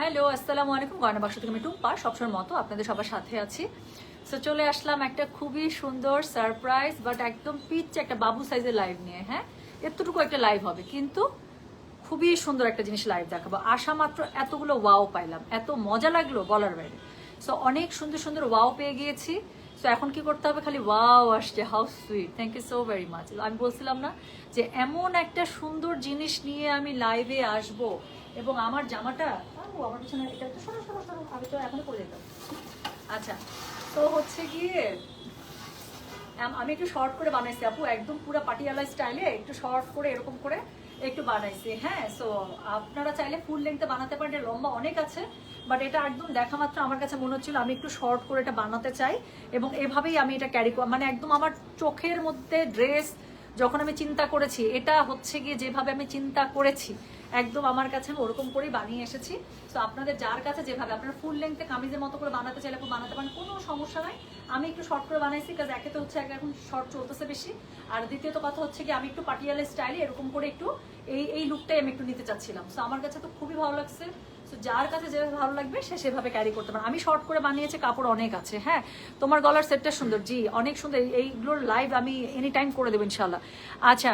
Hello, আসসালামু আলাইকুম। গয়না বাক্স থেকে আমি টুম্পা সবসময় মতো আপনাদের সবার সাথে আছি। সো চলে আসলাম একটা খুবই সুন্দর সারপ্রাইজ বাট একদম পিচ একটা বাবু সাইজের লাইভ নিয়ে হ্যাঁ? এতটুকু একটা লাইভ হবে, কিন্তু খুবই সুন্দর একটা জিনিস লাইভ দেখাবো। আসা মাত্র এতগুলো ওয়াও পাইলাম। এত মজা লাগল বলার বাইরে। সো অনেক সুন্দর সুন্দর ওয়াও পেয়ে গিয়েছি। সো এখন কি করতে হবে? খালি ওয়াও আসছে। How sweet thank you so very much আমি বলছিলাম না যে, এমন একটা সুন্দর জিনিস নিয়ে আমি লাইভে আসব, এবং আমার জামাটা ও, আমার পিছনে এটা তো সরো সরো সরো আমি তো এখনই করে যেতাম। আচ্ছা তো হচ্ছে গিয়ে আমি একটু শর্ট করে বানাইছি আপু একদম পুরো পাটিয়ালা স্টাইলে একটু শর্ট করে এরকম করে একটু বানাইছি হ্যাঁ? সো আপনারা চাইলে ফুল লেন্থে বানাতে পারেন লম্বা অনেক আছে বাট এটা একদম দেখা মাত্র আমার কাছে মনে হচ্ছিল আমি একটু শর্ট করে এটা বানাতে চাই এবং এভাবেই আমি এটা ক্যারি মানে একদম আমার চোখের মধ্যে ড্রেস যখন আমি চিন্তা করেছি এটা হচ্ছে গিয়ে যেভাবে আমি চিন্তা করেছি একদম আমার কাছে আমি ওরকম করেই বানিয়ে এসেছি। তো আপনাদের যার কাছে যেভাবে, আপনারা ফুল লেন্থে কামিজের মতো করে বানাতে চাইলে বানাতে পারেন, কোনো সমস্যা নাই। আমি একটু শর্ট করে বানাইছি কাজ একে তো হচ্ছে এখন শর্ট চলতেছে বেশি। আর দ্বিতীয়ত কথা হচ্ছে কি, আমি একটু পাটিয়ালা স্টাইলে এরকম করে একটু এই এই লুকটাই আমি একটু নিতে চাচ্ছিলাম। সো আমার কাছে তো খুবই ভালো লাগছে। তো যার কাছে যেভাবে ভালো লাগবে, সে সেভাবে ক্যারি করতে পারে আমি শর্ট করে বানিয়েছি, কাপড় অনেক আছে হ্যাঁ? তোমার গলার সেটটা সুন্দর, জি, অনেক সুন্দর। এইগুলোর লাইভ আমি এনি টাইম করে দেবো ইনশাল্লাহ আচ্ছা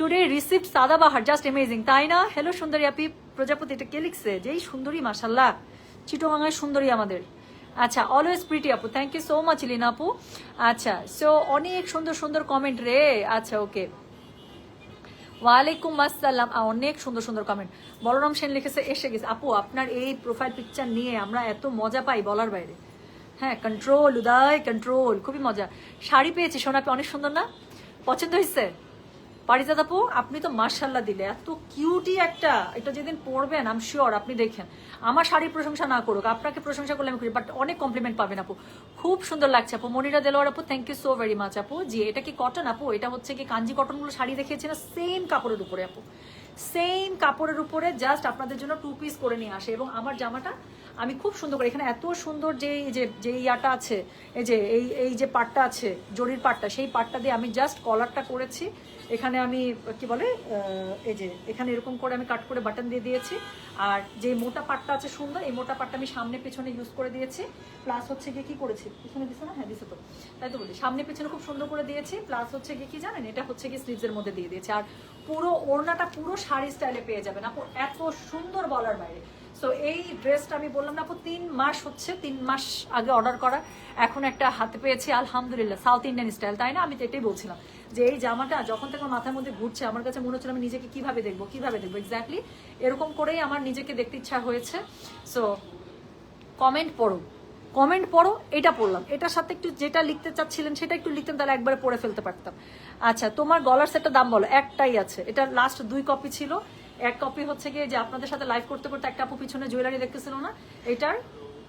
টুডে রিসিপ্ট সাদাবাহার জাস্ট অ্যামেজিং তাই না? হ্যালো সুন্দরী আপি প্রজাপতি এটা কে লিখছে? যেই সুন্দরী মাসাল্লাহ চিটোগাঙায় সুন্দরী আমাদের। আচ্ছা অলওয়েজ প্রিটি আপু। Thank you so much Lina আপু। আচ্ছা সো অনেক সুন্দর সুন্দর কমেন্ট রে। আচ্ছা ওকে ওয়ালাইকুম আসসালাম। অনেক সুন্দর সুন্দর কমেন্ট বলরাম সেন লিখেছে, এসে গেছে। আপু, আপনার এই প্রোফাইল পিকচার নিয়ে আমরা এত মজা পাই বলার বাইরে। হ্যাঁ কন্ট্রোল উদয় কন্ট্রোল খুবই মজা। শাড়ি পেয়েছি, সোনাপি, অনেক সুন্দর না? পছন্দ হয়েছে? পারিজাত আপু, আপনি তো মার্শাল্লাহ দিলে, এত কিউটি একটা, এটা যেদিন পরবেন আম শিওর আপনি দেখেন। আমার শাড়ির প্রশংসা না করুক, আপনাকে প্রশংসা করলে আমি করি বাট অনেক কমপ্লিমেন্ট পাবেন আপু। খুব সুন্দর লাগছে আপু। মনিরা দেলোয়ার আপু thank you so very much আপু। জি, এটা কি কটন আপু? এটা হচ্ছে কি কাঞ্জি কটনগুলো শাড়ি দেখিয়েছে না সেম কাপড়ের উপরে আপু। সেম কাপড়ের উপরে জাস্ট আপনাদের জন্য টু পিস করে নিয়ে আসে, এবং আমার জামাটা আমি খুব সুন্দর করে, এখানে এত সুন্দর যে যে যে ইয়াটা আছে, এই যে, এই এই যে পাটটা আছে, জরির পাটটা, সেই পাটটা দিয়ে আমি জাস্ট কলারটা করেছি। এখানে আমি, কি বলে এই যে, এখানে এরকম করে আমি কাট করে বাটন দিয়ে দিয়েছি। আর যে মোটা পাটটা আছে সুন্দর, এই মোটা পাটটা আমি সামনে পেছনে ইউজ করে দিয়েছি। প্লাস হচ্ছে গিয়ে কি করেছি? পিছনে দিছে না? হ্যাঁ দিছে তো। তাই তো বলি, সামনে পেছনে খুব সুন্দর করে দিয়েছি। প্লাস হচ্ছে গিয়ে কি জানেন? এটা হচ্ছে গিয়ে স্লিভসের মধ্যে দিয়ে দিয়েছি। আর পুরো ওড়নাটা, পুরো শাড়ি স্টাইলে পেয়ে যাবেন। আপু, এত সুন্দর বলার বাইরে। সো এই ড্রেসটা আমি বললাম না আপু, তিন মাস হচ্ছে, তিন মাস আগে অর্ডার করা। এখন একটা হাতে পেয়েছি, আলহামদুলিল্লাহ সাউথ ইন্ডিয়ান স্টাইল তাই না? আমি তো এটাই বলছিলাম। যে এই জামাটা যখন থেকে মাথার মধ্যে ঘুরছে, আমার কাছে মনে হচ্ছিল আমি নিজেকে কীভাবে দেখব কীভাবে দেখব? এক্স্যাক্টলি এরকম করেই আমার নিজেকে দেখতে ইচ্ছা হয়েছে। সো কমেন্ট পড়ো। কমেন্ট পড়ো, এটা পড়লাম। এটার সাথে একটু যেটা লিখতে চাচ্ছিলেন সেটা একটু লিখতেন, তাহলে একবারে পড়ে ফেলতে পারতাম। আচ্ছা তোমার গলার সেটটা দাম বলো, একটাই আছে। এটা লাস্ট দুই কপি ছিল। এক কপি হচ্ছে গিয়ে যে আপনাদের সাথে লাইভ করতে করতে একটা আপু পিছনে জুয়েলারি দেখতেছিল না? এটার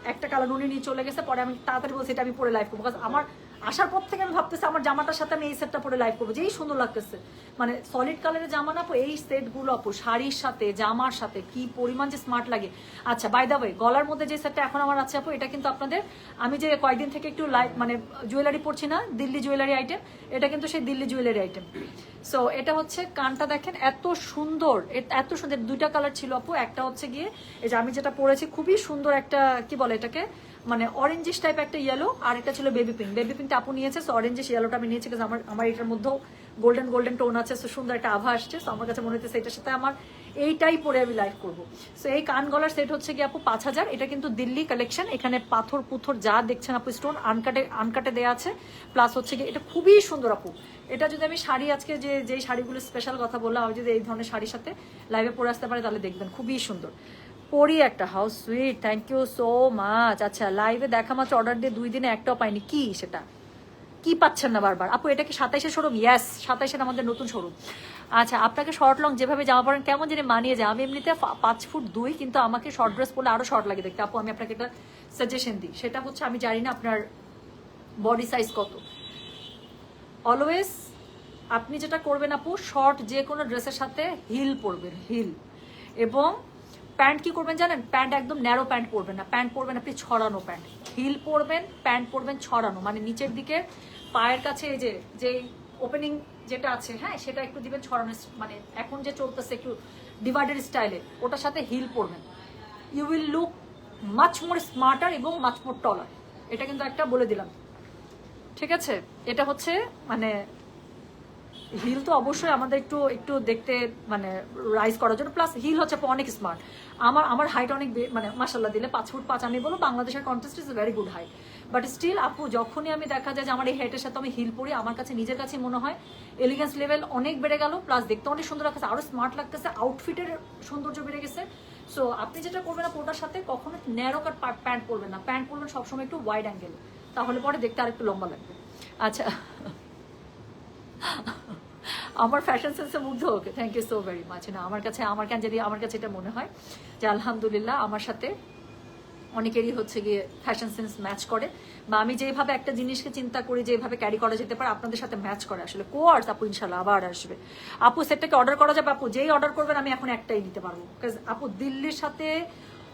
একটা কালার উনি নিয়ে চলে গেছে, পরে আমি তাড়াতাড়ি বলছি, এটা আমি পরে লাইভ করব। Because আমার আসার পর থেকে আমি ভাবতেছি আমার জামাটার সাথে আমি এই সেটটা পরে লাইভ করব, যেই সুন্দর লাগতেছে। মানে সলিড কালারের জামা না এই সেটগুলো আপু শাড়ির সাথে, জামার সাথে, কি পরিমাণ যে স্মার্ট লাগে। আচ্ছা বাই দা গলার মধ্যে যে সেটটা এখন আমার আছে আপু, এটা কিন্তু আপনাদের, আমি যে কয়েকদিন থেকে একটু লাইভ মানে জুয়েলারি পরছি না, দিল্লি জুয়েলারি আইটেম এটা কিন্তু সেই দিল্লি জুয়েলারি আইটেম সো এটা হচ্ছে কানটা দেখেন, এত সুন্দর এত সুন্দর, দুইটা কালার ছিল আপু, একটা হচ্ছে গিয়ে, এই যে আমি যেটা পরেছি, খুবই সুন্দর একটা, কি বলে এটাকে? মানে অরেঞ্জিস টাইপ একটা ইয়েলো আর একটা ছিল বেবি পিঙ্ক বেবি পিঙ্কটা আপু নিয়েছে সো অরেঞ্জিস ইয়েলোটা আমি নিয়েছি কারণ আমার আমার এটার মধ্যেও গোল্ডেন গোল্ডেন টোন আছে সো সুন্দর একটা আভা আসছে সো আমার কাছে মনে হচ্ছে এটার সাথে আমার এইটাই পরে আমি লাইভ করব। সো এই কান গলার সেট হচ্ছে কি আপু পাঁচ হাজার, এটা কিন্তু দিল্লি কালেকশন এখানে পাথর, পুথর যা দেখছেন আপু স্টোন আনকাটে আনকাটে দেওয়া আছে প্লাস হচ্ছে কি এটা খুবই সুন্দর আপু। এটা যদি আমি শাড়ি আজকে যে, যেই শাড়িগুলো স্পেশাল কথা বললাম, আমি যদি এই ধরনের শাড়ির সাথে লাইভে পরে আসতে পারে, তাহলে দেখবেন খুবই সুন্দর। পরি একটা how's sweet thank you so much আচ্ছা লাইভে দেখা মাত্র অর্ডার দিয়ে দুই দিনে একটাও পাইনি। কি সেটা? কি পাচ্ছেন না বারবার? আপু, এটা কি সাতাইশে শোরুম ইয়াস সাতাইশের আমাদের নতুন শোরুম আচ্ছা আপনাকে শর্ট লং যেভাবে জামা পরেন, কেমন জানি মানিয়ে যায়। আমি এমনিতে পাঁচ ফুট দুই, কিন্তু আমাকে শর্ট ড্রেস পরলে আরও শর্ট লাগে দেখতে। আপু, আমি আপনাকে একটা সাজেশন দিই। সেটা হচ্ছে, আমি জানি না আপনার বডি সাইজ কত। অলওয়েজ আপনি যেটা করবেন আপু শর্ট যে কোনো ড্রেসের সাথে হিল পরবেন হিল এবং প্যান্ট কি করবেন জানেন? প্যান্ট একদম ন্যারো প্যান্ট পরবেন না। প্যান্ট পরবেন আপনি ছড়ানো প্যান্ট। হিল পরবেন, প্যান্ট পরবেন ছড়ানো। মানে নিচের দিকে পায়ের কাছে এই যে যে ওপেনিং যেটা আছে হ্যাঁ সেটা একটু দিবেন ছড়ানো মানে এখন যে চলতেছে একটু ডিভাইডেড স্টাইলে ওটার সাথে হিল পরবেন। You will look much more smarter এবং মাচ মোর টলার এটা কিন্তু একটা বলে দিলাম। ঠিক আছে? এটা হচ্ছে মানে হিল তো অবশ্যই আমাদের একটু একটু দেখতে মানে রাইজ করার জন্য। প্লাস হিল হচ্ছে অনেক স্মার্ট আমার আমার হাইট অনেক মানে মাসাল্লাহ দিলে পাঁচ ফুট পাঁচ আমি বলব, বাংলাদেশের contest is very good height but still আপু, যখনই আমি দেখা যায় যে আমার এই হেটের সাথে আমি হিল পরি, আমার কাছে নিজের কাছে মনে হয় এলিগেন্স লেভেল অনেক বেড়ে গেল প্লাস দেখতে অনেক সুন্দর লাগতেছে আরও স্মার্ট লাগতেছে আউটফিটের সৌন্দর্য বেড়ে গেছে। সো আপনি যেটা করবেন না ওটার সাথে কখনো ন্যারো কাট প্যান্ট পরবেন না। প্যান্ট পরবেন সবসময় একটু ওয়াইড অ্যাঙ্গেল তাহলে পরে দেখতে আরেকটু লম্বা লাগবে। আচ্ছা। আমার ফ্যাশন সেন্সে মুগ্ধ okay thank you so very much না, আমার কাছে, আমার কেন যদি আমার কাছে এটা মনে হয় যে আলহামদুলিল্লাহ আমার সাথে অনেকেরই হচ্ছে গিয়ে ফ্যাশন সেন্স ম্যাচ করে। বা আমি যেভাবে একটা জিনিসকে চিন্তা করি, যেভাবে ক্যারি করা যেতে পারে, আপনাদের সাথে ম্যাচ করে আসলে। কোয়ার্স আপু ইনশাল্লাহ আবার আসবে। আপু সেটটাকে অর্ডার করা যাবে, আপু, যেই অর্ডার করবেন, আমি এখন একটাই নিতে পারব। Because আপু, দিল্লির সাথে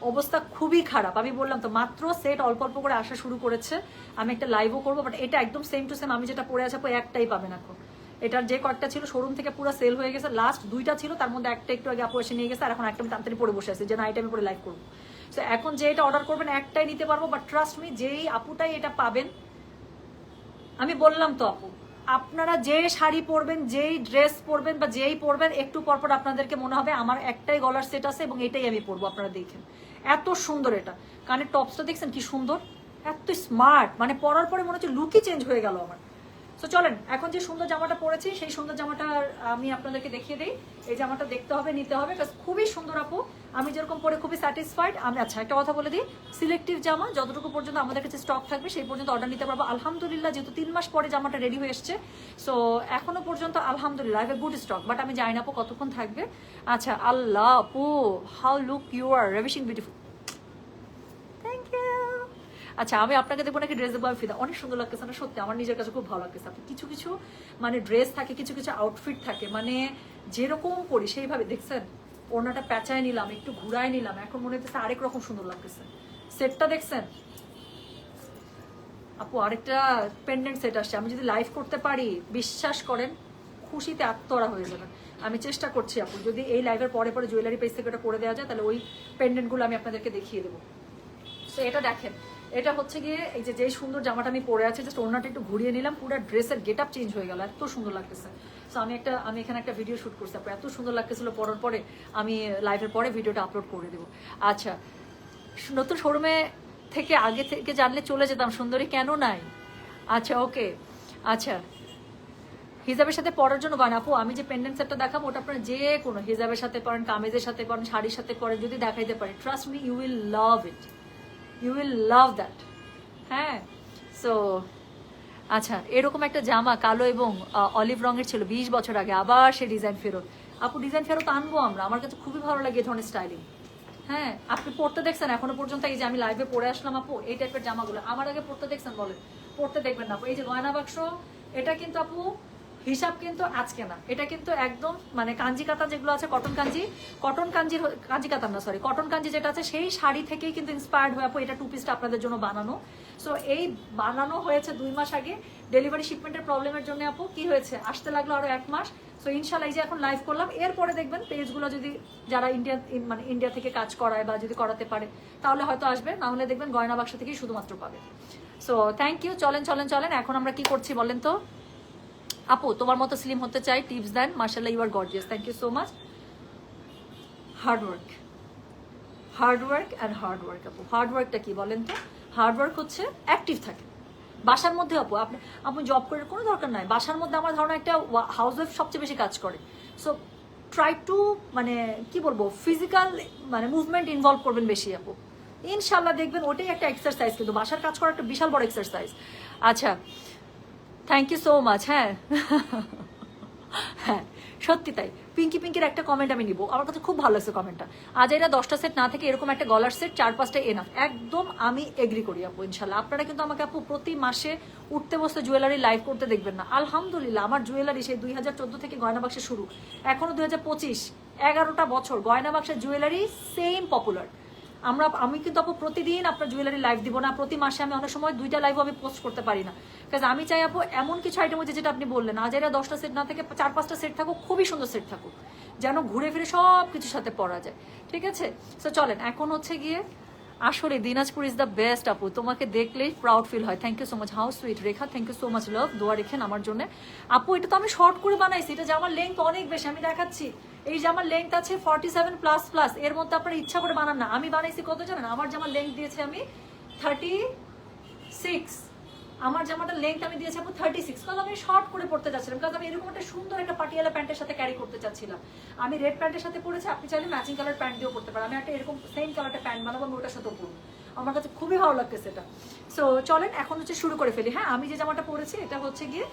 অবস্থা খুবই খারাপ। আমি বললাম তো, মাত্র সেট অল্প অল্প করে আসা শুরু করেছে। আমি একটা লাইভও করব বাট এটা একদম সেম টু সেম আমি যেটা পরে আছে, আপু, একটাই পাবেন এখন। এটার যে কয়েকটা ছিল শোরুম থেকে পুরো সেল হয়ে গেছে। লাস্ট দুইটা ছিল, তার মধ্যে একটা একটু আগে আপু এসে নিয়ে গেছে, আর এখন একটা আমি তাড়াতাড়ি পরে বসে আছি, যে না, এটা আমি পরে লাইভ করব। সো এখন যে এটা অর্ডার করবেন, একটাই নিতে পারব বাট ট্রাস্ট মি যেই আপুটাই এটা পাবেন, আমি বললাম তো আপু, আপনারা যে শাড়ি পরবেন, যেই ড্রেস পরবেন বা যেই পরবেন, একটু পরপর আপনাদেরকে মনে হবে আমার একটাই গলার সেট আছে এবং এটাই আমি পরবো, আপনারা দেখেন। এত সুন্দর এটা। কানের টপসটা দেখছেন কি সুন্দর? এত স্মার্ট মানে পরার পরে মনে হচ্ছে লুকই চেঞ্জ হয়ে গেল আমার। তো চলেন, এখন যে সুন্দর জামাটা পরেছি, সেই সুন্দর জামাটা আমি আপনাদেরকে দেখিয়ে দিই। এই জামাটা দেখতে হবে, নিতে হবে খুবই সুন্দর আপু। আমি যেরকম পরে খুবই স্যাটিসফাইড আমি আচ্ছা একটা কথা বলে দিই। সিলেক্টিভ জামা, যতটুকু পর্যন্ত আমাদের কাছে স্টক থাকবে, সেই পর্যন্ত অর্ডার নিতে পারব। আলহামদুলিল্লাহ, যেহেতু তিন মাস পরে জামাটা রেডি হয়ে এসছে। সো এখনও পর্যন্ত আলহামদুলিল্লাহ আই গুড স্টক বাট আমি জানি না আপু কতক্ষণ থাকবে। আচ্ছা আল্লাহ আপু how look you are ravishing beautiful আচ্ছা আমি আপনাকে দেখব নাকি ড্রেস দেবো ফিদা। অনেক সুন্দর লাগতেছে না, সত্যি, আমার নিজের কাছে খুব ভালো লাগতেছে। আপনি কিছু কিছু মানে ড্রেস থাকে, কিছু কিছু আউটফিট থাকে মানে যেরকম পরি সেইভাবে, দেখছেন? ওড়নাটা প্যাঁচায় নিলাম, একটু ঘুরায় নিলাম, এখন মনে হচ্ছে আরেক রকম সুন্দর লাগতেছে। সেটটা দেখছেন? আপু, আরেকটা পেন্ডেন্ট সেট আসছে। আমি যদি লাইভ করতে পারি, বিশ্বাস করেন, খুশিতে আত্মরা হয়ে যাবেন। আমি চেষ্টা করছি, আপু, যদি এই লাইভের পরে পরে জুয়েলারি পেজ থেকে ওটা করে দেওয়া যায়, তাহলে ওই পেন্ডেন্টগুলো আমি আপনাদেরকে দেখিয়ে দেবো। তো এটা দেখেন এটা হচ্ছে গিয়ে এই যে যেই সুন্দর জামাটা আমি পরে আছি জাস্ট ওনাটা একটু ঘুরিয়ে নিলাম, পুরো ড্রেসের গেট আপ চেঞ্জ হয়ে গেল, এত সুন্দর লাগতেছে। সো আমি একটা, আমি এখানে একটা ভিডিও শুট করছি এত সুন্দর লাগতেছিল পরার পরে আমি লাইভের পরে ভিডিওটা আপলোড করে দেবো। আচ্ছা নতুন শোরুমে থেকে আগে থেকে জানলে চলে যেতাম, সুন্দরী কেন নাই? আচ্ছা ওকে আচ্ছা। হিজাবের সাথে পরার জন্য বান আপু, আমি যে পেন্ডেন্ট সেটটা দেখাবো, ওটা আপনারা যে কোনো হিজাবের সাথে পরেন, কামেজের সাথে পরেন, শাড়ির সাথে পরেন, যদি দেখাইতে পারেন trust me you will love it you will love that হ্যাঁ? সো আচ্ছা এরকম একটা জামা কালো এবং অলিভ রঙের ছিল বিশ বছর আগে, আবার সে ডিজাইন ফেরত। আপু ডিজাইন ফেরত আনব আমরা। আমার কাছে খুবই ভালো লাগে এই ধরনের স্টাইলিং হ্যাঁ? আপনি পড়তে দেখছেন, এখনও পর্যন্ত এই যে আমি লাইভে পরে আসলাম আপু, এই টাইপের জামাগুলো। আমার আগে পড়তে দেখছেন বলেন। পড়তে দেখবেন না আপু। এই যে গয়না বাক্স, এটা কিন্তু আপু হিসাব কিন্তু আজকে না। এটা কিন্তু একদম মানে কাঞ্জি কাতা যেগুলো আছে, কটন কাঞ্জি, কটন কাঞ্জির কাঞ্জি কাতার না সরি কটন কাঞ্জি যেটা আছে, সেই শাড়ি থেকেই কিন্তু ইন্সপায়ার্ড হয়ে আপু এটা টু পিসটা আপনাদের জন্য বানানো। সো এই বানানো হয়েছে দুই মাস আগে। ডেলিভারি শিপমেন্টের প্রবলেমের জন্য আপু কি হয়েছে? আসতে লাগল আরও এক মাস। সো ইনশাল্লাহ এই যে এখন লাইভ করলাম। এরপরে দেখবেন পেজগুলো যদি যারা ইন্ডিয়া মানে ইন্ডিয়া থেকে কাজ করায় বা যদি করাতে পারে, তাহলে হয়তো আসবে। না হলে দেখবেন গয়না বাক্স থেকেই শুধুমাত্র পাবে। সো থ্যাংক ইউ চলেন চলেন চলেন। এখন আমরা কি করছি বলেন তো? আপু, তোমার মতো স্লিম হতে চাই টিপস দেন। মার্শাল্লাহ you are gorgeous thank you so much hard work hard work and hard work আপু। হার্ড ওয়ার্কটা কি বলেন তো? হার্ড ওয়ার্ক হচ্ছে অ্যাক্টিভ থাকে। বাসার মধ্যে আপু, আপনি আপনি জব করে কোনো দরকার নাই। বাসার মধ্যে আমার ধারণা একটা হাউস ওয়াইফ সবচেয়ে বেশি কাজ করে। সো ট্রাই টু মানে কি বলব ফিজিক্যাল মানে মুভমেন্ট ইনভলভ করবেন বেশি আপু। ইনশাল্লাহ দেখবেন ওটাই একটা এক্সারসাইজ কিন্তু বাসার কাজ করা একটা বিশাল বড় এক্সারসাইজ আচ্ছা থ্যাংক ইউ সো মাচ হ্যাঁ। হ্যাঁ সত্যি তাই। পিঙ্কি পিঙ্কির একটা কমেন্ট আমি নিব। আমার কাছে খুব ভালো লাগছে কমেন্টটা আজ এরা দশটা সেট না থেকে এরকম একটা গলার সেট চার পাঁচটা এনাফ একদম আমি এগ্রি করি আপু ইনশাল্লাহ আপনারা কিন্তু আমাকে আপু প্রতি মাসে উঠতে বসতে জুয়েলারি লাইভ করতে দেখবেন না। আলহামদুলিল্লাহ, আমার জুয়েলারি সেই দুই হাজার চোদ্দ থেকে গয়না বাক্সে শুরু। এখনও দুই হাজার পঁচিশ। এগারোটা বছর গয়না বাক্সের জুয়েলারি সেম পপুলার আমরা, আমি কিন্তু আপু প্রতিদিন আপনার জুয়েলারি লাইভ দিব না। প্রতি মাসে আমি অনেক সময় দুইটা লাইভও আমি পোস্ট করতে পারি না। কাজ আমি চাই আপু এমন কিছু আইটেম হচ্ছে যেটা আপনি বললেন। আজ এরা দশটা সেট না থেকে চার, পাঁচটা সেট থাকুক, খুবই সুন্দর সেট থাকুক। যেন ঘুরে ফিরে সব কিছুর সাথে পড়া যায়। ঠিক আছে? তো চলেন, এখন হচ্ছে গিয়ে আসলে দিনাজপুর ইজ দ্য বেস্ট আপু। তোমাকে দেখলেই প্রাউড ফিল হয়। Thank you so much how sweet Rekha thank you so much love দোয়া রেখেন আমার জন্য। আপু, এটা তো আমি শর্ট করে বানাইছি। এটা জামার লেন্থ অনেক বেশি, আমি দেখাচ্ছি। এই জামার লেন্থ আছে ফর্টি সেভেন প্লাস প্লাস এর মধ্যে আপনারা ইচ্ছা করে বানান না। আমি বানাইছি কত জানেন? আমার জামার লেন্থ দিয়েছি আমি থার্টি সিক্স আমার জামাটার লেন্থ আমি দিয়েছি আপু থার্টি সিক্স কারণ আমি শর্ট করে পড়তে চাচ্ছিলাম কারণ আমি এরকম একটা সুন্দর একটা পাটিয়ালা প্যান্টের সাথে ক্যারি করতে চাচ্ছিলাম। আমি রেড প্যান্টের সাথে পরেছি, আপনি চাইলে ম্যাচিং কালার প্যান্ট দিয়েও পড়তে পারেন। আমি একটা এরকম সেম কালারটা প্যান্ট বানাবো, আমি ওটার সাথেও পরবো। আমার কাছে খুবই ভালো লাগতেছে এটা। সো চলেন, এখন হচ্ছে শুরু করে ফেলি। হ্যাঁ আমি যে জামাটা পরেছি, এটা হচ্ছে গিয়ে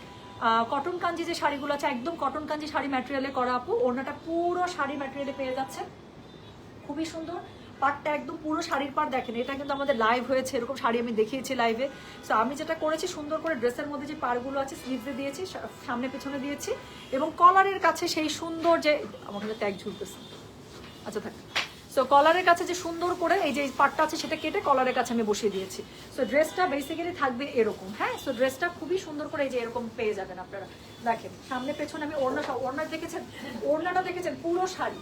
কটন কাঞ্জি যে শাড়িগুলো আছে, একদম কটন কাঞ্জি শাড়ি ম্যাটেরিয়ালে করা আপু। ওনাটা পুরো শাড়ি ম্যাটেরিয়ালে পেয়ে যাচ্ছে খুবই সুন্দর। পাটটা একদম পুরো শাড়ির পাট দেখেন। এটা কিন্তু আমাদের লাইভ হয়েছে, এরকম শাড়ি আমি দেখিয়েছি লাইভে সো আমি যেটা করেছি, সুন্দর করে ড্রেসের মধ্যে যে পাড়গুলো আছে স্লিভসে দিয়েছি সামনে পেছনে দিয়েছি। এবং কলারের কাছে সেই সুন্দর যে আমার ট্যাগ ঝুলতেছে। আচ্ছা থাক। সো কলারের কাছে যে সুন্দর করে এই যে পাটটা আছে সেটা কেটে কলারের কাছে আমি বসিয়ে দিয়েছি। সো ড্রেসটা বেসিক্যালি থাকবে এরকম হ্যাঁ? সো ড্রেসটা খুবই সুন্দর করে এই যে এরকম পেয়ে যাবেন আপনারা। দেখেন, সামনে পেছনে আমি ওড়না ওড়না দেখেছেন? ওড়নাটা দেখেছেন? পুরো শাড়ি।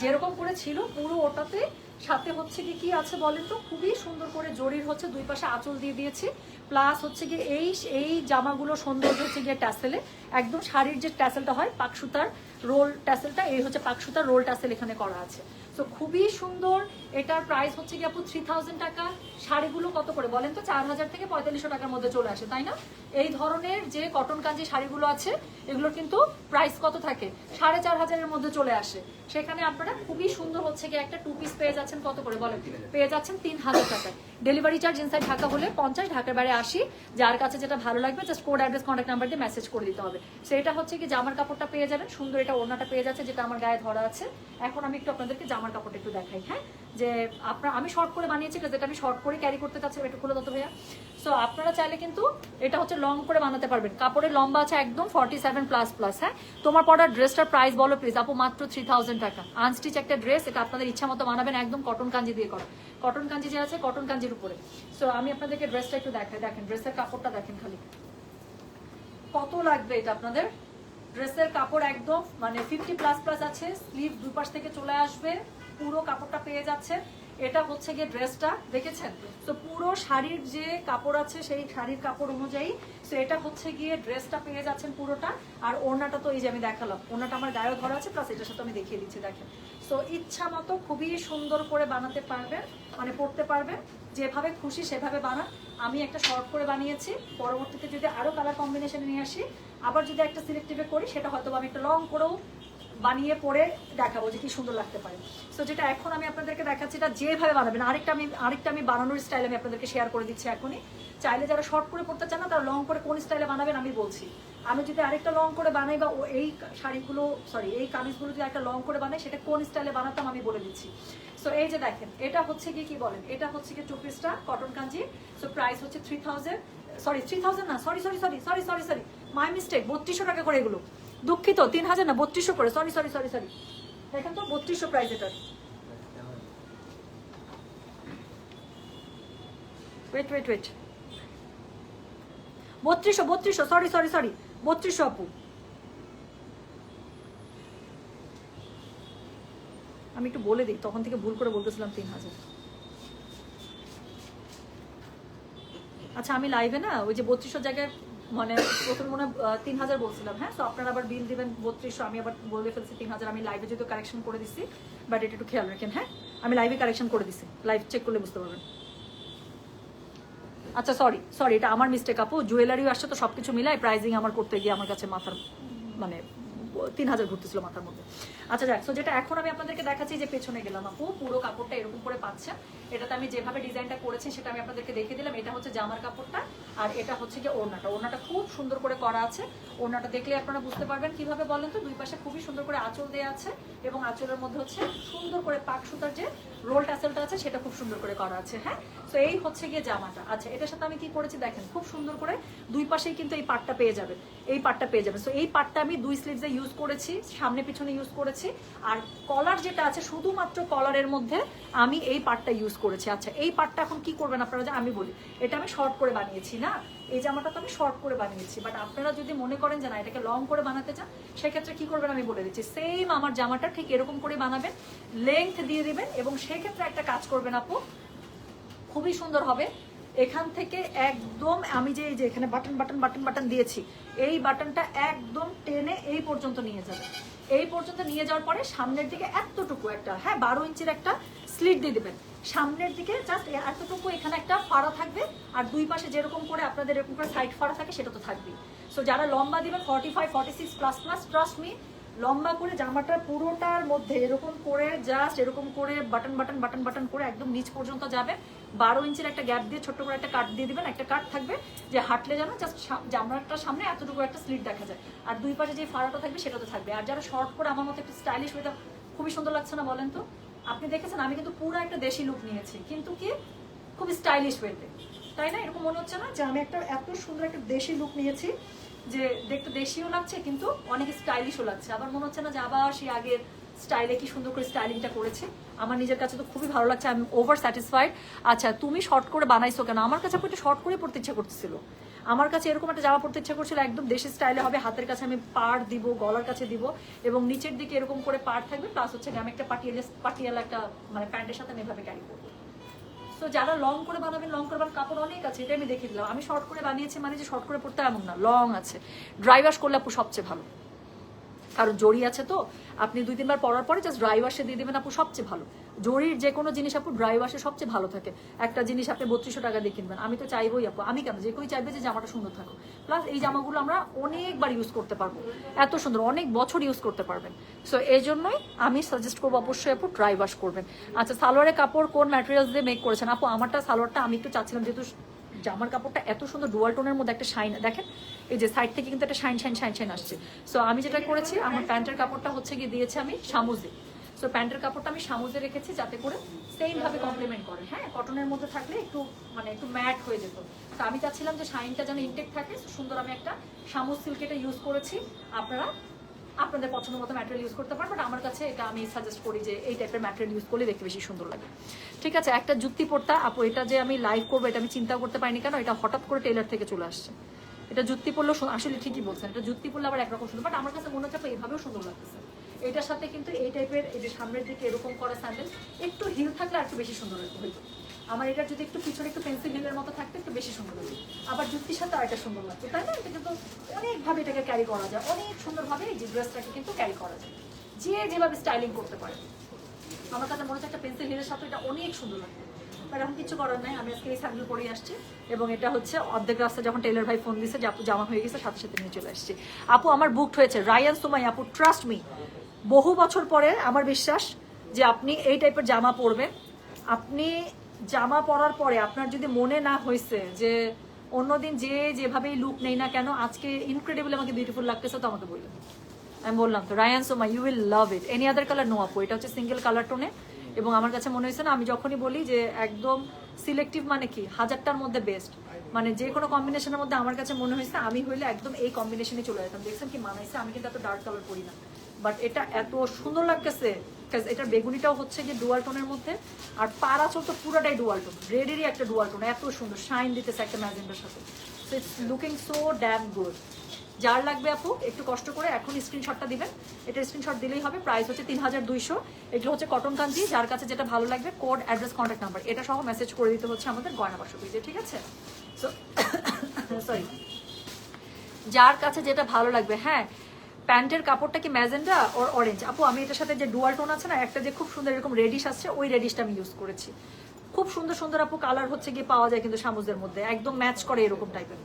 যেরকম করে ছিল পুরো ওটাতে। সাথে হচ্ছে কি কি আছে বলেন তো? খুবই সুন্দর করে জরির হচ্ছে দুই পাশে আঁচল দিয়ে দিয়েছি। প্লাস হচ্ছে গিয়ে এই এই জামাগুলো সৌন্দর্য হচ্ছে গিয়ে ট্যাসেলে একদম শাড়ির যে ট্যাসেলটা হয়, পাকসুতার রোল ট্যাসেলটা, এই হচ্ছে পাকসুতার রোল ট্যাসেল এখানে করা আছে। তো খুবই সুন্দর, এটার প্রাইস হচ্ছে কি আপু থ্রি থাউজেন্ড টাকা। শাড়িগুলো কত করে বলেন তো? চার হাজার থেকে পঁয়তাল্লিশশো টাকার মধ্যে চলে আসে, তাই না? এই ধরনের যে কটন কাঞ্জি শাড়িগুলো আছে, এগুলোর কিন্তু প্রাইস কত থাকে? সাড়ে চার হাজারের মধ্যে চলে আসে। সেখানে আপনারা খুবই সুন্দর হচ্ছে কি একটা টু পিস পেয়ে যাচ্ছেন, কত করে বলেন? পেয়ে যাচ্ছেন তিন হাজার টাকায়। ডেলিভারি চার্জ ইনসাইড ঢাকা হলে পঞ্চাশ, ঢাকার বাইরে আসি যার কাছে যেটা ভালো লাগবে just code address contact number দিয়ে মেসেজ করে দিতে হবে। সেটা হচ্ছে কি জামার কাপড়টা পেয়ে যাবেন। সুন্দর এটা ওড়নাটা পেয়ে যাচ্ছে, যেটা আমার গায়ে ধরা আছে। এখন আমি একটু আপনাদেরকে জামার কাপড়টা একটু দেখাই হ্যাঁ? যে আপনার আমি শর্ট করে বানিয়েছি যেটা আমি শর্ট করে ক্যারি করতে চাচ্ছি একটু খুলে দত ভাইয়া। সো আপনারা চাইলে কিন্তু এটা হচ্ছে লং করে বানাতে পারবেন। কাপড়ের লম্বা আছে একদম ফর্টি সেভেন প্লাস প্লাস হ্যাঁ? তোমার পড়ার ড্রেসটার প্রাইস বলো প্লিজ আপু, মাত্র থ্রি থাউজেন্ড টাকা। আনস্টিচ একটা ড্রেস এটা আপনাদের ইচ্ছা মতো বানাবেন, একদম কটন কাঞ্জি দিয়ে করা। কটন কাঞ্জি যে আছে কটন কাঞ্জির উপরে। সো আমি আপনাদেরকে ড্রেসটা একটু দেখাই, দেখেন ড্রেসের কাপড়টা দেখেন খালি। কত লাগবে এটা আপনাদের? ড্রেসের কাপড় একদম মানে ফিফটি প্লাস প্লাস আছে স্লিভ দুই পাশ থেকে চলে আসবে। পুরো কাপড়টা পেয়ে যাচ্ছে। এটা হচ্ছে গিয়ে ড্রেসটা দেখেছেন? তো পুরো শাড়ির যে কাপড় আছে, সেই শাড়ির কাপড় অনুযায়ী, তো এটা হচ্ছে গিয়ে ড্রেসটা পেয়ে যাচ্ছেন পুরোটা। আর ওড়নাটা তো এই যে আমি দেখালাম, ওড়নাটা আমার গায়েও ধরা আছে প্লাস এটার সাথে আমি দেখিয়ে দিচ্ছি, দেখেন। তো ইচ্ছা মতো খুবই সুন্দর করে বানাতে পারবেন মানে পড়তে পারবেন। যেভাবে খুশি সেভাবে বানান। আমি একটা শর্ট করে বানিয়েছি, পরবর্তীতে যদি আরও কালার কম্বিনেশন নিয়ে আসি, আবার যদি একটা সিলেক্টিভে করি, সেটা হয়তো আমি একটা লং করেও বানিয়ে পরে দেখাবো যে কি সুন্দর লাগতে পারে। সো যেটা এখন আমি আপনাদেরকে দেখাচ্ছি, এটা যেভাবে বানাবেন, আরেকটা আমি আরেকটা আমি বানানোর স্টাইল আমি আপনাদেরকে শেয়ার করে দিচ্ছি এখনই। চাইলে যারা শর্ট করে পড়তে চান না, তারা লং করে কোন স্টাইলে বানাবেন আমি বলছি। আমি যদি আরেকটা লং করে বানাই বা এই শাড়িগুলো সরি এই কামিজগুলো যদি একটা লং করে বানাই, সেটা কোন স্টাইলে বানাতাম আমি বলে দিচ্ছি। সো এই যে দেখেন, এটা হচ্ছে কি কি বলেন? এটা হচ্ছে কি টু পিসটা কটন কাঞ্জি। সো প্রাইস হচ্ছে three thousand sorry three thousand না sorry sorry sorry sorry sorry sorry my mistake বত্রিশশো টাকা করে এগুলো। দুঃখিত, তিন হাজার না, বত্রিশশো করে সরি সরি সরি সরি দেখেন তো, বত্রিশশো প্রাইস এটার। ওয়েট ওয়েট ওয়েট বত্রিশশো বত্রিশশো সরি সরি সরি বত্রিশশো আপু। আমি একটু বলে দিই, তখন থেকে ভুল করে বলতেছিলাম তিন হাজার। আচ্ছা আমি লাইভে না, ওই যে বত্রিশশো জায়গায় মানে প্রথম মনে তিন হাজার বলছিলাম হ্যাঁ? তো আপনারা আবার বিল দিবেন বত্রিশশো আমি আবার বলে ফেলছি তিন হাজার আমি লাইভে যদি কারেকশন করে দিচ্ছি বাট এটা একটু খেয়াল রাখেন হ্যাঁ? আমি লাইভে কারেকশন করে দিছি লাইভ চেক করলে বুঝতে পারবেন। আচ্ছা সরি সরি এটা আমার মিস্টেক আপু। জুয়েলারিও আসছে তো সব কিছু মিলাই প্রাইজিং আমার করতে গিয়ে আমার কাছে মাথার মানে তিন হাজার ঘুরতেছিল মাথার মধ্যে। আচ্ছা যাক যেটা এখন আমি আপনাদেরকে দেখাচ্ছি, যে পেছনে গেলাম আপু, পুরো কাপড়টা এরকম করে পাচ্ছে এটাতে আমি যেভাবে ডিজাইনটা করেছি সেটা আমি আপনাদেরকে দেখে দিলাম। এটা হচ্ছে জামার কাপড়টা, আর এটা হচ্ছে গিয়ে ওড়নাটা। ওড়নাটা খুব সুন্দর করে করা আছে। ওড়নাটা দেখলে আপনারা বুঝতে পারবেন কীভাবে বলেন তো? দুই পাশে খুবই সুন্দর করে আঁচল দেওয়া আছে, এবং আঁচলের মধ্যে হচ্ছে সুন্দর করে পাক সুতার যে রোল টাসেলটা আছে, সেটা খুব সুন্দর করে করা আছে হ্যাঁ? তো এই হচ্ছে গিয়ে জামাটা। আচ্ছা এটার সাথে আমি কি করেছি দেখেন, খুব সুন্দর করে দুই পাশেই কিন্তু এই পাটটা পেয়ে যাবে, এই পার্টটা পেয়ে যাবেন সো এই পার্টটা আমি দুই স্লিভসে ইউজ করেছি, সামনে পিছনে ইউজ করেছি, আর কলার যেটা আছে, শুধুমাত্র কলারের মধ্যে আমি এই পার্টটা ইউজ করেছি। আচ্ছা এই পার্টটা এখন কি করবেন আপনারা, যে আমি বলি, এটা আমি শর্ট করে বানিয়েছি, না? এই জামাটা তো আমি শর্ট করে বানিয়েছি বাট আপনারা যদি মনে করেন যে না, এটাকে লং করে বানাতে চান, সেক্ষেত্রে কি করবেন আমি বলে দিচ্ছি। সেম আমার জামাটা ঠিক এরকম করে বানাবেন লেংথ দিয়ে দিবেন, এবং সেক্ষেত্রে একটা কাজ করবেন আপু, খুবই সুন্দর হবে। এখান থেকে একদম আমি যে এই যে এখানে বাটন বাটন বাটন বাটন দিয়েছি, এই বাটনটা একদম টেনে এই পর্যন্ত নিয়ে যাবে। এই পর্যন্ত নিয়ে যাওয়ার পরে সামনের দিকে এতটুকু একটা হ্যাঁ বারো ইঞ্চির একটা স্লিট দিয়ে দিবেন। সামনের দিকে জাস্ট এতটুকু এখানে একটা ফাড়া থাকবে, আর দুই পাশে যেরকম করে আপনাদের এরকম করে সাইড ফাড়া থাকে সেটা তো থাকবেই। সো যারা লম্বা দিবেন forty five forty six plus plus trust me লম্বা করে জামাটার পুরোটার মধ্যে এরকম করে জাস্ট এরকম করে বাটন বাটন বাটন বাটন করে একদম নিচ পর্যন্ত যাবে। বারো ইঞ্চির একটা গ্যাপ দিয়ে ছোট্ট করে একটা কাট দিয়ে দিবেন, একটা কাট থাকবে যে হাঁটলে যেন জাস্ট জামাটার সামনে এতটুকু একটা স্লিট দেখা যায়। আর দুই পাশে যে ফাড়াটা থাকবে সেটা তো থাকবে। আর যারা শর্ট করে আমার মতো একটু স্টাইলিশ হয়ে খুবই সুন্দর লাগছে না বলেন তো? আপনি দেখেছেন, আমি কিন্তু পুরো একটা দেশি লুক নিয়েছি, কিন্তু কি খুব স্টাইলিশ ওয়েতে তাই না? এরকম মনে হচ্ছে না যে আমি একটা এত সুন্দর একটা দেশি লুক নিয়েছি, যে দেখতে দেশিও লাগছে, কিন্তু অনেক স্টাইলিশও লাগছে। আবার মনে হচ্ছে না যে আবার সেই আগের স্টাইলে কি সুন্দর করে স্টাইলিংটা করেছে। আমার নিজের কাছে তো খুবই ভালো লাগছে আমি ওভার স্যাটিসফাইড আচ্ছা তুমি শর্ট করে বানাইছো কেন? আমার কাছে একটু শর্ট করে পড়তে ইচ্ছা করতেছিল। আমার কাছে এরকম একটা জামা পড়তে ইচ্ছা করছিল, একদম দেশের স্টাইলে হবে, হাতের কাছে আমি পাড় দিব, গলার কাছে দিব, এবং নিচের দিকে এরকম করে পাড় থাকবে প্লাস হচ্ছে আমি একটা পাটিয়ালা পাটিয়ালা একটা মানে প্যান্টের সাথে আমি এভাবে ক্যারি করব। তো যারা লং করে বানাবেন লং করবার কাপড় অনেক আছে, এটা আমি দেখে দিলাম। আমি শর্ট করে বানিয়েছি মানে যে শর্ট করে পড়তে এমন না লং আছে। ড্রাই ওয়াশ করলে আপু সবচেয়ে ভালো। কারণ জড়ি আছে তো, আপনি দুই তিনবার পরার পরে জাস্ট ড্রাই ওয়াশে দিয়ে দেবেন আপু সবচেয়ে ভালো। জরির যে কোনো জিনিস আপু ড্রাই ওয়াশে সবচেয়ে ভালো থাকে। একটা জিনিস আপনি বত্রিশশো টাকা দিয়ে কিনবেন। আমি তো চাইবই আপু। আমি কেন? যে কেউ চাইবে যে জামাটা সুন্দর থাকুক। প্লাস এই জামাগুলো আমরা অনেকবার ইউজ করতে পারব। এত সুন্দর, অনেক বছর ইউজ করতে পারবেন। সো এই জন্যই আমি সাজেস্ট করব অবশ্যই আপু ড্রাই ওয়াশ করবেন। আচ্ছা সালোয়ারের কাপড় কোন ম্যাটেরিয়ালস দিয়ে মেক করেছেন? আপু, আমারটা সালোয়ারটা আমি একটু চাচ্ছিলাম যেহেতু জামার কাপড়টা এত সুন্দর ডুয়াল টোনের মধ্যে একটা শাইন দেখেন? এই যে সাইড থেকে কিন্তু একটা শাইন শাইন শাইন শাইন আসছে। সো আমি যেটা করেছি, আমার প্যান্টের কাপড়টা হচ্ছে গিয়ে দিয়েছি আমি সামুজে সো প্যান্টের কাপড়টা আমি সামুজে রেখেছি যাতে করে সেম ভাবে কমপ্লিমেন্ট করে। হ্যাঁ কটনের মধ্যে থাকলে একটু মানে একটু ম্যাট হয়ে যেত। তো আমি চাচ্ছিলাম যে শাইনটা যেন ইনটেক থাকে। সুন্দর আমি একটা সামুজ সিল্ক এটা ইউজ করেছি। আপনারা, আপনাদের পছন্দ মতো ম্যাটেরিয়াল ইউজ করতে পারেন বাট আমার কাছে এটা আমি সাজেস্ট করি যে এই টাইপের ম্যাটেরিয়াল ইউজ করলে দেখতে বেশি সুন্দর লাগে। ঠিক আছে, একটা যুক্তি পড়তা আপু, এটা যে আমি লাইভ করব, এটা আমি চিন্তা করতে পারিনি কেন? এটা হঠাৎ করে টেলার থেকে চলে আসছে। এটা যুক্তি পড়লেও আসলে ঠিকই বলছেন, এটা যুক্তি পড়লে আবার একরকম সুন্দর। বাট আমার কাছে মনে হচ্ছে এভাবেও সুন্দর লাগতেছে। এটার সাথে কিন্তু এই টাইপের এই যে সামনের দিকে এরকম করা স্যান্ডেল একটু হিল থাকলে আর একটু বেশি সুন্দর হইতো। আমার এটার যদি একটু পিছনে একটু পেন্সিল হিলের মতো থাকতো, একটু বেশি সুন্দর হতো আবার যুক্তির সাথে আর একটা সুন্দর লাগতো, তাই না? এটা কিন্তু অনেকভাবে এটাকে ক্যারি করা যায়। অনেক সুন্দরভাবে এই যে ড্রেসটাকে কিন্তু ক্যারি করা যায়। যে যেভাবে স্টাইলিং করতে পারে। আমার কাছে মনে হচ্ছে একটা পেন্সিল হিলের সাথে এটা অনেক সুন্দর বাট এখন কিছু করার নাই, আমি আজকে এই স্যান্ডেল পরে আসছি। এবং এটা হচ্ছে অর্ধেক রাস্তা যখন টেলার ভাই ফোন দিয়েছে যে, আপু, জামা হয়ে গেছে, সাথে সাথে নিয়ে চলে আসছি। আপু, আমার বুকড হয়েছে। রায়ান সুমাই, আপু ট্রাস্ট মি বহু বছর পরে আমার বিশ্বাস যে আপনি এই টাইপের জামা পরবেন। আপনি জামা পরার পরে আপনার যদি মনে না হয়েছে যে অন্যদিন যে যেভাবেই লুক নেই না কেন, আজকে ইনক্রেডিবল আমাকে বিউটিফুল লাগতেছে, তো আমাকে বললেন। আমি বললাম তো Rayan Soma you will love it any other colour no আপু, এটা হচ্ছে সিঙ্গেল কালার টোনে এবং আমার কাছে মনে হয়েছে না, আমি যখনই বলি যে একদম সিলেক্টিভ মানে কি, হাজারটার মধ্যে বেস্ট মানে যে কোনো কম্বিনেশনের মধ্যে আমার কাছে মনে হয়েছে আমি হইলে একদম এই কম্বিনেশনে চলে যেতাম। দেখছেন কি মানাইছে? আমি কিন্তু এত ডার্ক কালার পরি না। বাট এটা এত সুন্দর লাগতেছে। এটার বেগুনিটাও হচ্ছে গিয়ে ডুয়াল টোনের মধ্যে। আর পাড়া চল তো পুরোটাই ডুয়াল টোন রেডেরই একটা ডুয়াল টোন এত সুন্দর। শাইন দিতেছে একটা ম্যাজেন্ডার সাথে। So it's looking so damn good যার লাগবে আপু, একটু কষ্ট করে এখন স্ক্রিনশটটা দিবেন। এটা স্ক্রিনশট দিলেই হবে। প্রাইস হচ্ছে তিন হাজার দুইশো। এগুলো হচ্ছে কটন কাঞ্জি। যার কাছে যেটা ভালো লাগবে কোড অ্যাড্রেস কন্ট্যাক্ট নাম্বার এটা সহ মেসেজ করে দিতে হচ্ছে আমাদের গয়না পেজে ঠিক আছে? সো সরি যার কাছে যেটা ভালো লাগবে হ্যাঁ প্যান্টের কাপড়টা কি ম্যাজেন্ডা ওর অরেঞ্জ আপু, আমি এটার সাথে যে ডুয়াল টোন আছে না, একটা যে খুব সুন্দর এরকম রেডিশ আসছে, ওই রেডিশটা আমি ইউজ করেছি। খুব সুন্দর সুন্দর আপু কালার হচ্ছে গিয়ে পাওয়া যায় কিন্তু সামুজের মধ্যে, একদম ম্যাচ করে এরকম টাইপের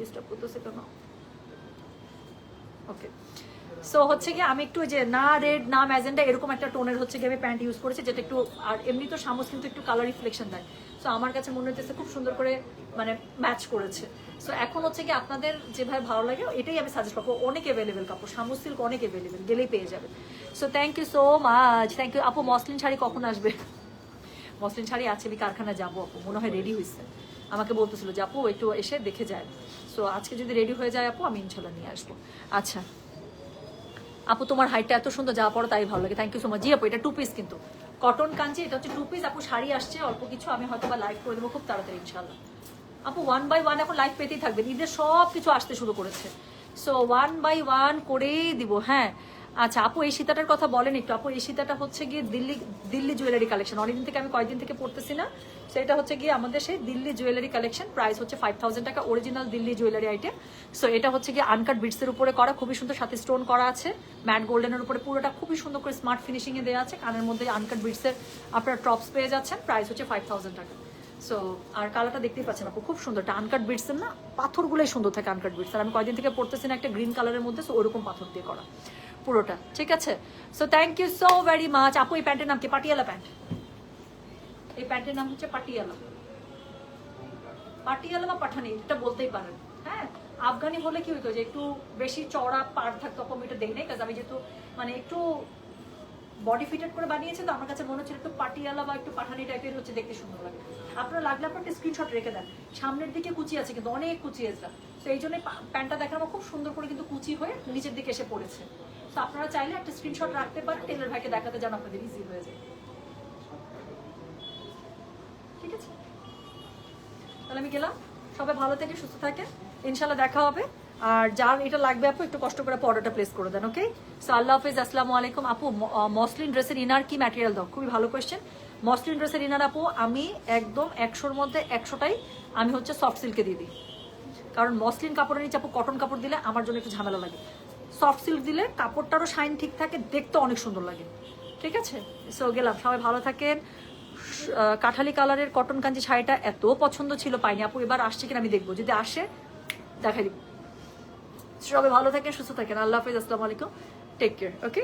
ডিস্টার্ব করতেছে কেন ওকে সো হচ্ছে কি আমি একটু যে না রেড না ম্যাজেন্ডা এরকম একটা টোনের হচ্ছে কি আমি প্যান্ট ইউজ করেছি, যেটা একটু, আর এমনি তো সামুজ কিন্তু একটু কালার রিফ্লেকশন দেয়। সো আমার কাছে মনে হচ্ছে খুব সুন্দর করে মানে ম্যাচ করেছে। সো এখন হচ্ছে কি আপনাদের যেভাবে ভালো লাগে, এটাই আমি সাজেস্ট করব। অনেক অ্যাভেলেবেল কাপড় সামুজ সিল্ক অনেক অ্যাভেলেবেল গেলেই পেয়ে যাবে। So thank you so much thank you আপু, মসলিন শাড়ি কখন আসবে? মসলিন শাড়ি আছে, আমি কারখানা যাব, আপু। মনে হয় রেডি হয়েছে আমাকে বলতেছিল যে, আপু, একটু এসে দেখে যায়। সো আজকে যদি রেডি হয়ে যায়, আপু, আমি ইনশাল্লাহ নিয়ে আসব। আচ্ছা। আপু, তোমার হাইটটা এত সুন্দর, যা পড়ো তাই ভালো লাগে। থ্যাংক ইউ সো মাচ জি, আপু, এটা টু পিস কিন্তু। কটন কাঞ্চি, এটা হচ্ছে টু পিস আপু, শাড়ি আসছে, অল্প কিছু, আমি হয়তো বা লাইভ করে দেবো খুব তাড়াতাড়ি ইনশাল্লাহ আপু ওয়ান বাই ওয়ান এখন লাইভ পেতেই থাকবেন। ঈদের সব কিছু আসতে শুরু করেছে। সো ওয়ান বাই ওয়ান করেই দিব হ্যাঁ। আচ্ছা আপু, এই সীতাটার কথা বলেন একটু। আপু, এই সীতাটা হচ্ছে গিয়ে দিল্লি দিল্লি জুয়েলারি কালেকশন অনেকদিন থেকে আমি কয়েকদিন থেকে পড়তেছি না। সেটা হচ্ছে গিয়ে আমাদের সেই দিল্লি জুয়েলারি কালেকশন প্রাইস হচ্ছে ফাইভ থাউজেন্ড টাকা original Delhi jewellery item so এটা হচ্ছে গিয়ে আনকাট বিটসের উপরে করা, খুবই সুন্দর সাথে স্টোন করা আছে। ম্যাট গোল্ডেনের উপরে পুরোটা খুবই সুন্দর করে স্মার্ট ফিনিশিংয়ে দেওয়া আছে। কানের মধ্যে আনকাট বিটসের আপনার টপস পেয়ে যাচ্ছেন প্রাইস হচ্ছে ফাইভ থাউজেন্ড টাকা। সো আর কালারটা দেখতেই পাচ্ছেন আপু, খুব সুন্দর এটা আনকাট বিটসের না, পাথরগুলোই সুন্দর থাকে আনকাট বিটস আর আমি কয়দিন থেকে পড়তেছি না একটা গ্রিন কালারের মধ্যে সো ওরকম পাথর দিয়ে করা। পুরোটা, ঠিক আছে? So thank you so very much আপু, এই প্যান্টের নাম কি? পাটিয়ালা প্যান্ট। এই প্যান্টের নাম হচ্ছে পাটিয়ালা। পাটিয়ালা বা পাঠানি, এটা বলতেই পারেন। হ্যাঁ? আফগানি হলে কি হইতো যে একটু বেশি চড়া পার থাকতো আমি এটা দেই নাই কাজ আমি যেহেতু মানে একটু বডি ফিটেড করে বানিয়েছে তো আমার কাছে মনে হচ্ছে একটু পাটিয়ালা বা একটু পাঠানি টাইপের হচ্ছে দেখতে সুন্দর লাগে। আপনারা লাগলে আপনার একটা স্ক্রিনশট রেখে দেন। সামনের দিকে কুচি আছে কিন্তু অনেক কুচি এসরা তো এই জন্য প্যান্টটা দেখানো খুব সুন্দর করে কিন্তু কুচি হয়ে নিচের দিকে এসে পড়েছে। তো আপনারা চাইলে একটা স্ক্রিনশট রাখতে পারেন টেলার ভাইকে দেখাতে যেন আপনাদের ইজি হয়ে যায়। ঠিক আছে? তাহলে আমি গেলাম। সবাই ভালো থেকে সুস্থ থাকে ইনশাল্লাহ দেখা হবে। আর যার এটা লাগবে আপু, একটু কষ্ট করে অর্ডারটা প্লেস করে দেন ওকে সো আল্লাহ হাফিজ, আসসালামু আলাইকুম। আপু মসলিন ড্রেসের ইনার কি ম্যাটেরিয়াল দাও? খুবই ভালো কোয়েশ্চেন মসলিন ড্রেসের ইনার আপু, আমি একদম একশোর মধ্যে একশোটাই আমি হচ্ছে সফট সিল্কে দিয়ে দিই। কারণ মসলিন কাপড়ের নিচে আপু কটন কাপড় দিলে আমার জন্য একটু ঝামেলা লাগে। সফট সিল্ক দিলে কাপড়টারও শাইন ঠিক থাকে, দেখতে অনেক সুন্দর লাগে। ঠিক আছে? সো গেলাম। সবাই ভালো থাকেন। কাঠালি কালারের কটন কাঞ্জি শাড়িটা এত পছন্দ ছিল, পাইনি। আপু, এবার আসছে কিনা আমি দেখব। যদি আসে, দেখাই দিব। সবাই ভালো থাকেন সুস্থ থাকেন। আল্লাহ হাফিজ আসসালামু আলাইকুম। Take care okay